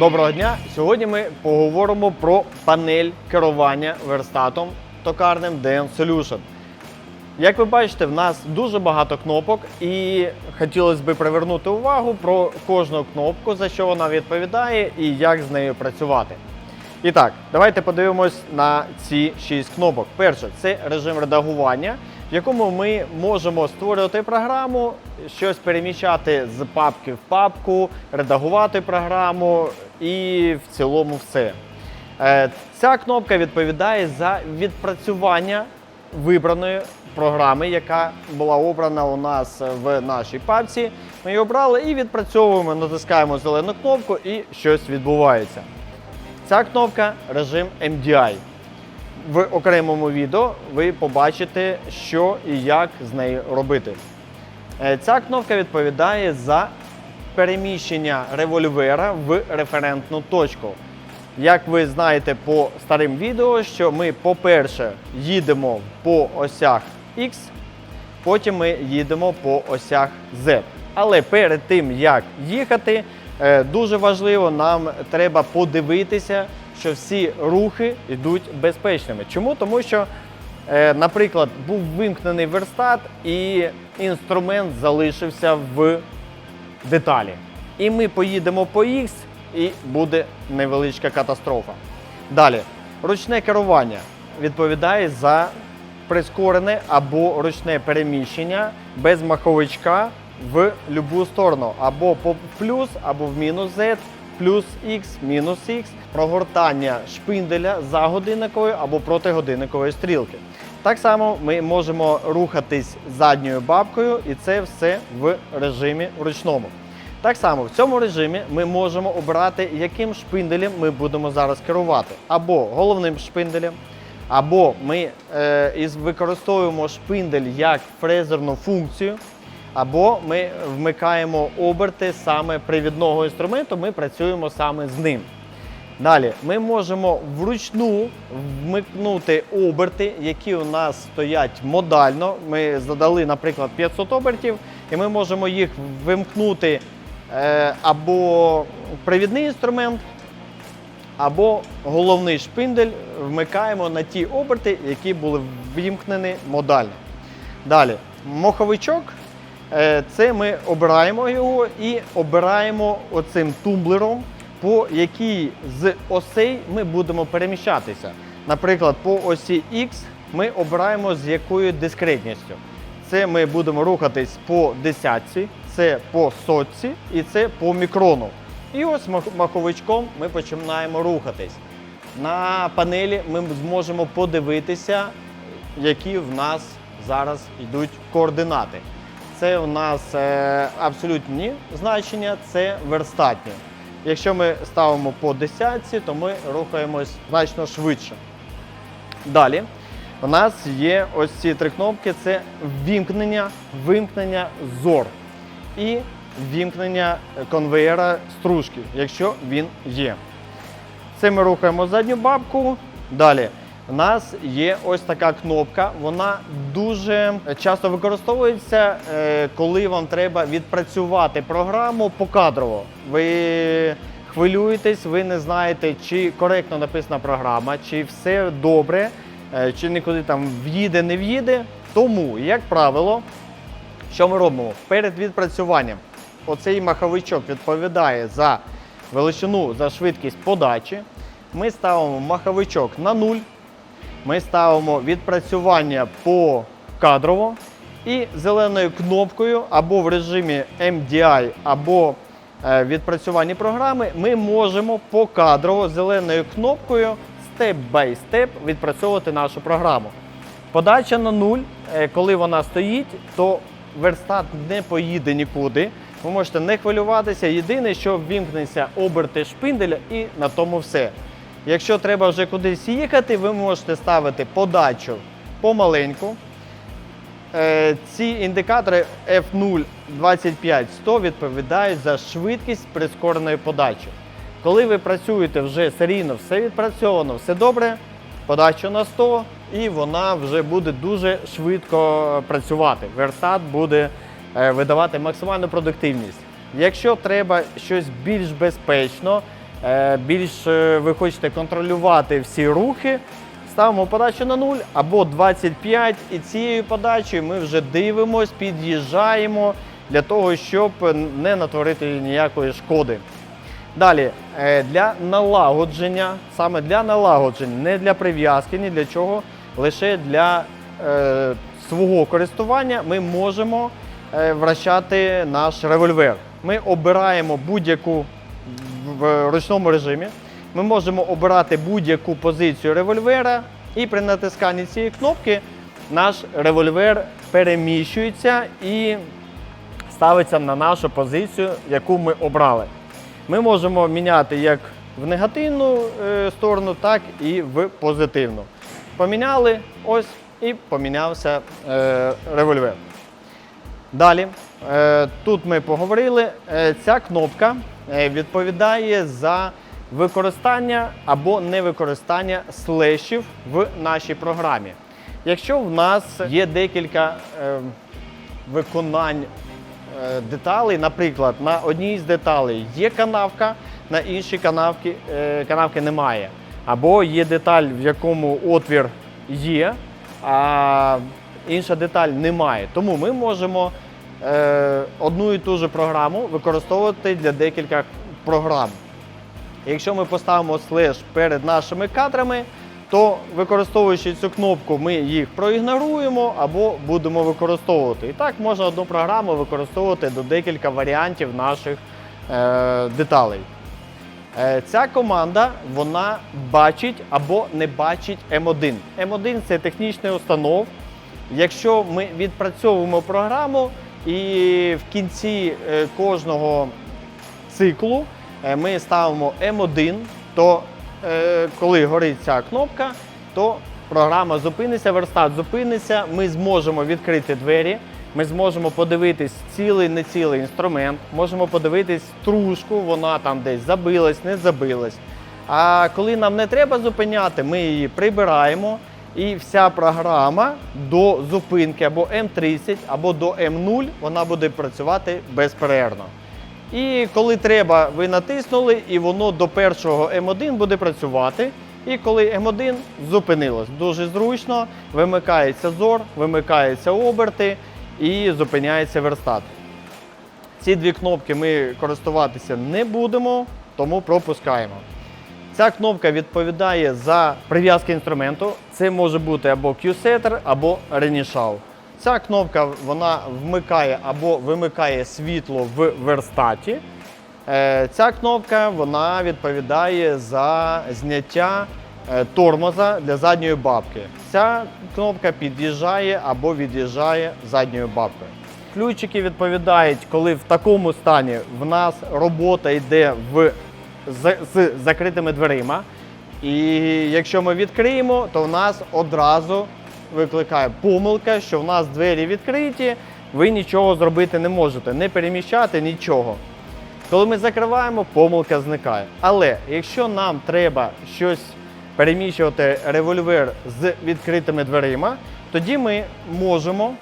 Доброго дня! Сьогодні ми поговоримо про панель керування верстатом токарним DM Solution. Як ви бачите, в нас дуже багато кнопок, і хотілося б привернути увагу про кожну кнопку, за що вона відповідає і як з нею працювати. І так, давайте подивимось на ці шість кнопок. Перше, це режим редагування, в якому ми можемо створювати програму, щось переміщати з папки в папку, редагувати програму і в цілому все. Е, Ця кнопка відповідає за відпрацювання вибраної програми, яка була обрана у нас в нашій папці. Ми її обрали і відпрацьовуємо, натискаємо зелену кнопку і щось відбувається. Ця кнопка режим MDI. В окремому відео ви побачите, що і як з нею робити. Е, Ця кнопка відповідає за переміщення револьвера в референтну точку. Як ви знаєте по старим відео, що ми, по-перше, їдемо по осях X, потім ми їдемо по осях Z. Але перед тим, як їхати, дуже важливо, нам треба подивитися, що всі рухи йдуть безпечними. Чому? Тому що, е, наприклад, був вимкнений верстат і інструмент залишився в деталі. І ми поїдемо по X, і буде невеличка катастрофа. Далі, ручне керування відповідає за прискорене або ручне переміщення без маховичка в будь-яку сторону, або по плюс, або в мінус Z, плюс X, мінус X, прогортання шпинделя за годинниковою або проти годинникової стрілки. Так само ми можемо рухатись задньою бабкою, і це все в режимі ручному. Так само в цьому режимі ми можемо обрати, яким шпинделем ми будемо зараз керувати. Або головним шпинделем, або ми е, використовуємо шпиндель як фрезерну функцію, або ми вмикаємо оберти саме привідного інструменту, ми працюємо саме з ним. Далі ми можемо вручну вмикнути оберти, які у нас стоять модально. Ми задали, наприклад, 500 обертів, і ми можемо їх вимкнути е, або привідний інструмент, або головний шпиндель вмикаємо на ті оберти, які були вимкнені модально. Далі, моховичок. Е, Це ми обираємо його і обираємо оцим тумблером, по якій з осей ми будемо переміщатися. Наприклад, по осі X ми обираємо з якою дискретністю. Це ми будемо рухатись по десятці, це по сотці і це по мікрону. І ось мах- маховичком ми починаємо рухатись. На панелі ми зможемо подивитися, які в нас зараз йдуть координати. Це у нас е, абсолютні значення, це верстатні. Якщо ми ставимо по десятці, то ми рухаємось значно швидше. Далі у нас є ось ці три кнопки: це ввімкнення, вимкнення зор і ввімкнення конвеєра стружки, якщо він є. Це ми рухаємо задню бабку. Далі у нас є ось така кнопка. Вона дуже часто використовується, е, коли вам треба відпрацювати програму покадрово. Ви хвилюєтесь, ви не знаєте, чи коректно написана програма, чи все добре, е, чи нікуди там в'їде, не в'їде. Тому, як правило, що ми робимо? Перед відпрацюванням оцей маховичок відповідає за величину, за швидкість подачі. Ми ставимо маховичок на 0. Ми ставимо відпрацювання по кадрово і зеленою кнопкою або в режимі MDI, або е, відпрацювання програми ми можемо покадрово зеленою кнопкою степ-бай-степ відпрацьовувати нашу програму. Подача на нуль, е, коли вона стоїть, то верстат не поїде нікуди. Ви можете не хвилюватися. Єдине, що ввімкнеться оберти шпинделя і на тому все. Якщо треба вже кудись їхати, ви можете ставити подачу помаленьку. Е, Ці індикатори F0 25 100 відповідають за швидкість прискореної подачі. Коли ви працюєте вже серійно, все відпрацьовано, все добре, подачу на 100 і вона вже буде дуже швидко працювати. Верстат буде е, видавати максимальну продуктивність. Якщо треба щось більш безпечно, більш е, ви хочете контролювати всі рухи, ставимо подачу на 0 або 25, і цією подачею ми вже дивимось, під'їжджаємо для того, щоб не натворити ніякої шкоди. Далі, е, для налагодження, саме для налагодження, не для прив'язки, ні для чого, лише для е, свого користування ми можемо е, вращати наш револьвер. Ми обираємо будь-яку в ручному режимі. Ми можемо обирати будь-яку позицію револьвера, і при натисканні цієї кнопки наш револьвер переміщується і ставиться на нашу позицію, яку ми обрали. Ми можемо міняти як в негативну е, сторону, так і в позитивну. Поміняли ось і помінявся е, револьвер. Далі, е, тут ми поговорили, ця кнопка відповідає за використання або невикористання слешів в нашій програмі. Якщо в нас є декілька е, виконань е, деталей, наприклад, на одній з деталей є канавка, на іншій канавці, е, канавки немає. Або є деталь, в якому отвір є, а інша деталь немає. Тому ми можемо е, одну і ту ж програму використовувати для декілька програм. Якщо ми поставимо слеш перед нашими кадрами, то використовуючи цю кнопку, ми їх проігноруємо або будемо використовувати. І так можна одну програму використовувати до декілька варіантів наших е, деталей. Е, Ця команда вона бачить або не бачить М1. М1 це технічний установ. Якщо ми відпрацьовуємо програму і в кінці е, кожного циклу е, ми ставимо М1, то е, коли горить ця кнопка, то програма зупиниться, верстат зупиниться, ми зможемо відкрити двері, ми зможемо подивитись цілий, не цілий інструмент, можемо подивитись стружку, вона там десь забилась, не забилась. А коли нам не треба зупиняти, ми її прибираємо. І вся програма до зупинки або М30, або до М0 вона буде працювати безперервно. І коли треба, ви натиснули, і воно до першого М1 буде працювати. І коли М1 зупинилось, дуже зручно, вимикається зор, вимикаються оберти і зупиняється верстат. Ці дві кнопки ми користуватися не будемо, тому пропускаємо. Ця кнопка відповідає за прив'язки інструменту. Це може бути або Q-setter, або Renishaw. Ця кнопка вона вмикає або вимикає світло в верстаті. Е, Ця кнопка вона відповідає за зняття е, тормоза для задньої бабки. Ця кнопка під'їжджає або від'їжджає задньою бабкою. Ключики відповідають, коли в такому стані в нас робота йде в, з, з закритими дверима. І якщо ми відкриємо, то в нас одразу викликає помилка, що в нас двері відкриті, ви нічого зробити не можете, не переміщати нічого. Коли ми закриваємо, помилка зникає. Але якщо нам треба щось переміщувати револьвер з відкритими дверима, тоді ми можемо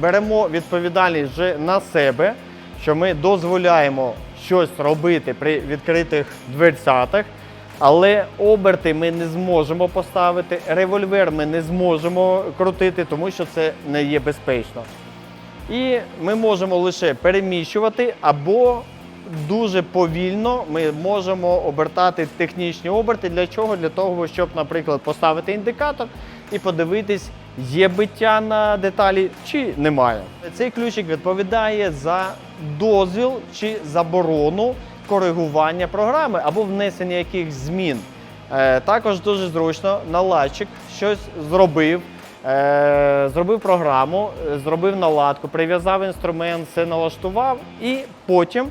беремо відповідальність вже на себе, що ми дозволяємо щось робити при відкритих дверцятах, але оберти ми не зможемо поставити, револьвер ми не зможемо крутити, тому що це не є безпечно. І ми можемо лише переміщувати або дуже повільно ми можемо обертати технічні оберти. Для чого? Для того, щоб, наприклад, поставити індикатор і подивитись, є биття на деталі чи немає. Цей ключик відповідає за дозвіл чи заборону коригування програми або внесення якихось змін. Е, Також дуже зручно наладчик щось зробив. Е, зробив програму, е, зробив наладку, прив'язав інструмент, все налаштував і потім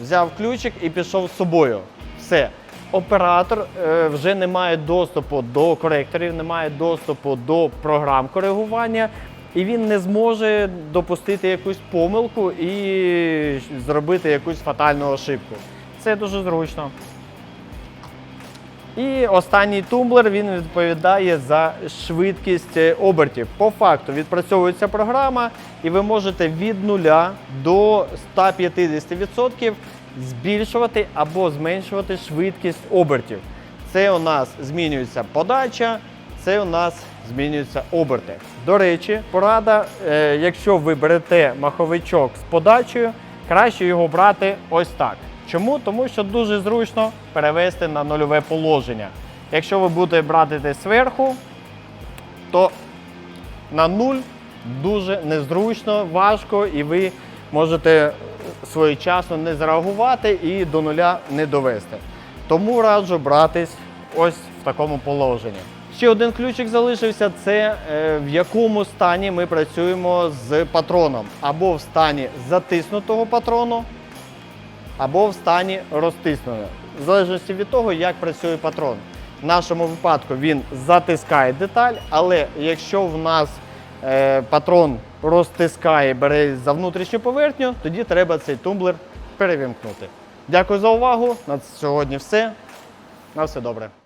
взяв ключик і пішов з собою. Все. Оператор вже не має доступу до коректорів, не має доступу до програм коригування, і він не зможе допустити якусь помилку і зробити якусь фатальну ошибку. Це дуже зручно. І останній тумблер він відповідає за швидкість е, обертів. По факту відпрацьовується програма, і ви можете від 0 до 150% збільшувати або зменшувати швидкість обертів. Це у нас змінюється подача, це у нас змінюються оберти. До речі, порада, е, якщо ви берете маховичок з подачею, краще його брати ось так. Чому? Тому що дуже зручно перевести на нульове положення. Якщо ви будете брати зверху, то на нуль дуже незручно, важко, і ви можете своєчасно не зреагувати і до нуля не довести. Тому раджу братись ось в такому положенні. Ще один ключик залишився це е, в якому стані ми працюємо з патроном. Або в стані затиснутого патрону, або в стані розтисненого. В залежності від того, як працює патрон. В нашому випадку він затискає деталь, але якщо в нас е, патрон розтискає, бере за внутрішню поверхню, тоді треба цей тумблер перевімкнути. Дякую за увагу. На сьогодні все. На все добре.